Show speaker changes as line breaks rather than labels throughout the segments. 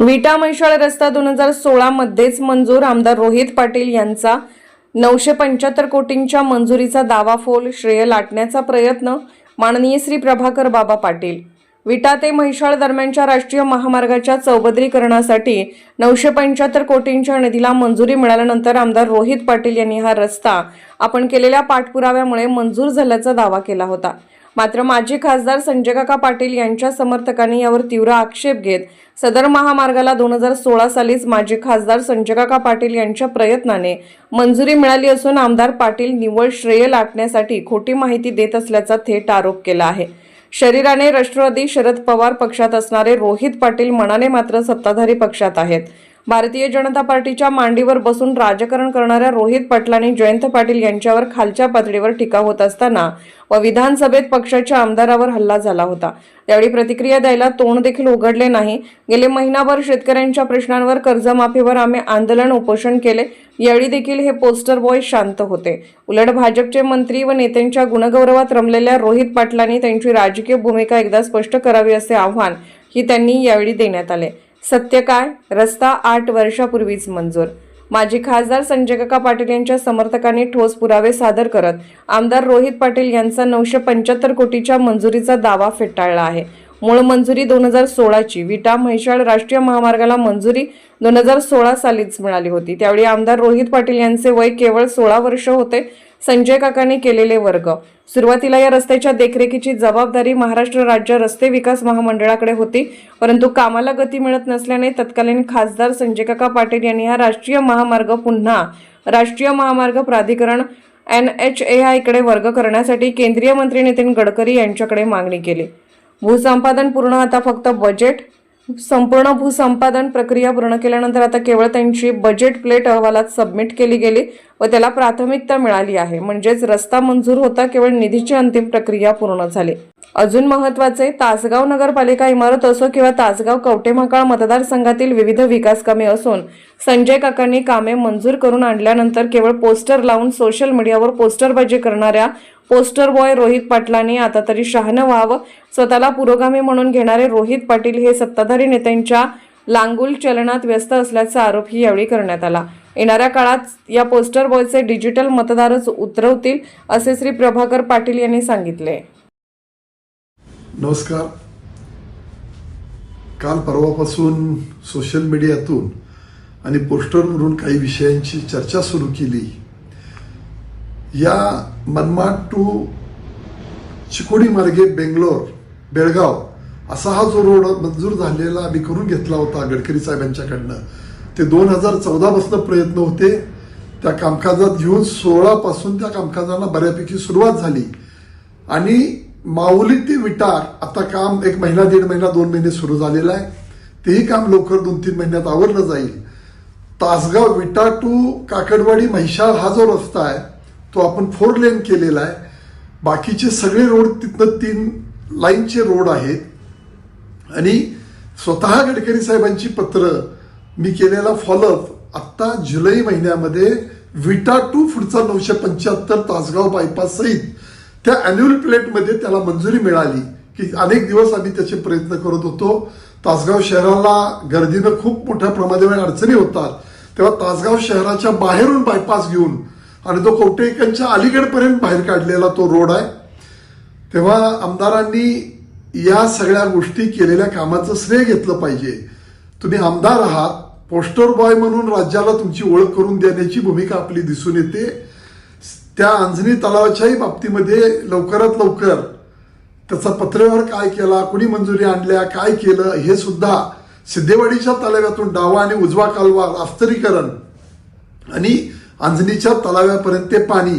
विटा म्हैसाळ रस्ता दोन हजार सोळामध्येच मंजूर आमदार रोहित पाटील यांचा नऊशे पंच्याहत्तर कोटींच्या मंजुरीचा दावा फोल श्रेय लाटण्याचा प्रयत्न माननीय श्री प्रभाकर बाबा पाटील. विटा ते म्हैसाळ दरम्यानच्या राष्ट्रीय महामार्गाच्या चौबदरीकरणासाठी नऊशे पंच्याहत्तर कोटींच्या निधीला मंजुरी मिळाल्यानंतर आमदार रोहित पाटील यांनी हा रस्ता आपण केलेल्या पाठपुराव्यामुळे मंजूर झाल्याचा दावा केला होता. मात्र माजी खासदार संजय काका पाटील यांच्या समर्थकांनी यावर तीव्र आक्षेप घेत सदर महामार्गाला दोन हजार सोळा सालीच माजी खासदार संजय काका पाटील यांच्या प्रयत्नाने मंजुरी मिळाली असून आमदार पाटील निव्वळ श्रेय लाटण्यासाठी खोटी माहिती देत असल्याचा थेट आरोप केला आहे. शरीराने राष्ट्रवादी शरद पवार पक्षात असणारे रोहित पाटील मनाने मात्र सत्ताधारी पक्षात आहेत. भारतीय जनता पार्टीच्या मांडीवर बसून राजकारण करणाऱ्या रोहित पाटलांनी जयंत पाटील यांच्यावर खालच्या पातळीवर टीका होत असताना व विधानसभेत पक्षाच्या आमदारावर हल्ला झाला होता. त्यावेळी प्रतिक्रिया द्यायला तोंड देखील उघडले नाही. गेले महिनाभर शेतकऱ्यांच्या प्रश्नांवर कर्जमाफीवर आम्ही आंदोलन उपोषण केले. यावेळी देखील हे पोस्टर बॉय शांत होते. उलट भाजपचे मंत्री व नेत्यांच्या गुणगौरवात रमलेल्या रोहित पाटलांनी त्यांची राजकीय भूमिका एकदा स्पष्ट करावी असे आव्हान ही त्यांनी यावेळी देण्यात आले. सत्य काय? रस्ता आठ वर्षापूर्वीच मंजूर. माजी खासदार संजय काका पाटील यांच्या समर्थकांनी ठोस पुरावे सादर करत आमदार रोहित पाटील यांचा नऊशे पंच्याहत्तर कोटीच्या मंजुरीचा दावा फेटाळला आहे. मूळ मंजुरी दोन हजार सोळाची. विटा म्हैसाळ राष्ट्रीय महामार्गाला मंजुरी दोन हजार सोळा सालीच मिळाली होती. त्यावेळी आमदार रोहित पाटील यांचे वय केवळ सोळा वर्ष होते संजय काकांनी केलेले वर्ग. सुरुवातीला या रस्त्याच्या देखरेखीची जबाबदारी महाराष्ट्र राज्य रस्ते विकास महामंडळाकडे होती परंतु कामाला गती मिळत नसल्याने तत्कालीन खासदार संजय काका पाटील यांनी हा राष्ट्रीय महामार्ग पुन्हा राष्ट्रीय महामार्ग प्राधिकरण एन एच ए आयकडे वर्ग करण्यासाठी केंद्रीय मंत्री नितीन गडकरी यांच्याकडे मागणी केली. भूसंपादन पूर्ण आता फक्त बजेट संपूर्ण भूसंपादन प्रक्रिया पूर्ण केल्यानंतर आता केवळ त्यांची बजेट प्लेट अहवालात सबमिट केली गेली व त्याला प्राथमिकता मिळाली आहे. म्हणजेच रस्ता मंजूर होता केवळ निधीची अंतिम प्रक्रिया पूर्ण झाली. अजून महत्त्वाचे तासगाव नगरपालिका इमारत असो किंवा तासगाव कवटेमहाकाळ मतदारसंघातील विविध विकास कामे असून संजय काकांनी कामे मंजूर करून आणल्यानंतर केवळ पोस्टर लावून सोशल मीडियावर पोस्टरबाजी करणाऱ्या पोस्टर बॉय रोहित पाटलांनी आता तरी शहाणं व्हावं. स्वतःला पुरोगामी म्हणून घेणारे रोहित पाटील हे सत्ताधारी नेत्यांच्या लांगुल चलनात व्यस्त असल्याचा आरोपही यावेळी करण्यात आला. येणाऱ्या काळात या पोस्टर बॉयचे डिजिटल मतदारच उतरवतील असे श्री प्रभाकर पाटील यांनी सांगितले.
नमस्कार. काल परवापासून सोशल मीडियातून आणि पोस्टरवरून काही विषयांची चर्चा सुरू केली. या मनमाड टू चिकोडी मार्गे बेंगलोर बेळगाव असा हा जो रोड मंजूर झालेला आम्ही करून घेतला होता गडकरी साहेबांच्याकडनं. ते दोन हजार चौदापासून प्रयत्न होते. त्या कामकाजात घेऊन सोळापासून त्या कामकाजाला बऱ्यापैकी सुरुवात झाली. आणि माऊली ते विटार आता काम एक महिना दीड महिना दोन महिने सुरू झालेलं आहे. तेही काम लवकर दोन तीन महिन्यात आवरलं जाईल. तासगाव विटा टू काकडवाडी महिषाळ हा जो रस्ता आहे तो आपण फोर लेन केलेला आहे. बाकीचे सगळे रोड तिथनं तीन लाईनचे रोड आहेत. आणि स्वतः गडकरी साहेबांची पत्र मी केलेला फॉलोअप आत्ता जुलै महिन्यामध्ये विटा टू पुढचा नऊशे पंच्याहत्तर तासगाव बायपास सहित त्या अॅन्युअल प्लेटमध्ये त्याला मंजुरी मिळाली की अनेक दिवस आम्ही त्याचे प्रयत्न करत होतो. तासगाव शहराला गर्दीनं खूप मोठ्या प्रमाणावर अडचणी होतात. तेव्हा तासगाव शहराच्या बाहेरून बायपास घेऊन आणि तो कवटेकरांच्या अलीगडपर्यंत बाहेर काढलेला तो रोड आहे. तेव्हा आमदारांनी या सगळ्या गोष्टी केलेल्या कामाचं श्रेय घेतलं पाहिजे. तुम्ही आमदार आहात पोस्टर बॉय म्हणून राज्याला तुमची ओळख करून देण्याची भूमिका आपली दिसून येते. त्या अंजनी तलावाच्याही बाबतीमध्ये लवकरात लवकर त्याचा पत्रेवर काय केला कुणी मंजुरी आणल्या काय केलं हे सुद्धा सिद्धेवाडीच्या तलाव्यातून डावा आणि उजवा कालवा अस्तरीकरण आणि अंजनीच्या तलाव्यापर्यंत ते पाणी.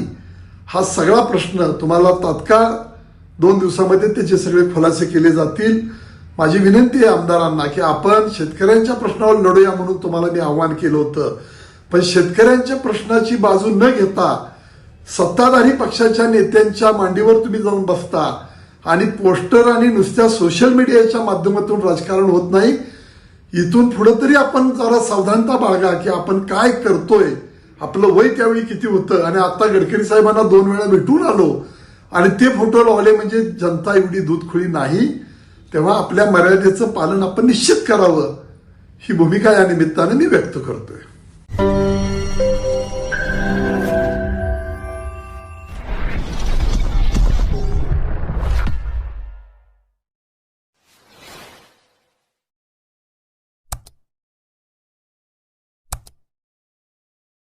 हा सगळा प्रश्न तुम्हाला तात्काळ दोन दिवसामध्ये त्याचे सगळे खुलासे केले जातील. माझी विनंती आहे आमदारांना की आपण शेतकऱ्यांच्या प्रश्नावर लढूया म्हणून तुम्हाला मी आव्हान केलं होतं. पण शेतकऱ्यांच्या प्रश्नाची बाजू न घेता सत्ताधारी पक्षाच्या नेत्यांच्या मांडीवर तुम्ही जाऊन बसता आणि पोस्टर आणि नुसत्या सोशल मीडियाच्या माध्यमातून राजकारण होत नाही. इथून पुढे तरी आपण जरा सावधानता बाळगा की आपण काय करतोय आपलं वय त्यावेळी किती होतं? आणि आता गडकरी साहेबांना दोन वेळा भेटून आलो. आणि ते फोटो लावले म्हणजे जनता एवढी दूधखुळी नाही. तेव्हा आपल्या मर्यादेचं पालन आपण निश्चित करावं. ही भूमिका या निमित्तानं मी व्यक्त करतोय.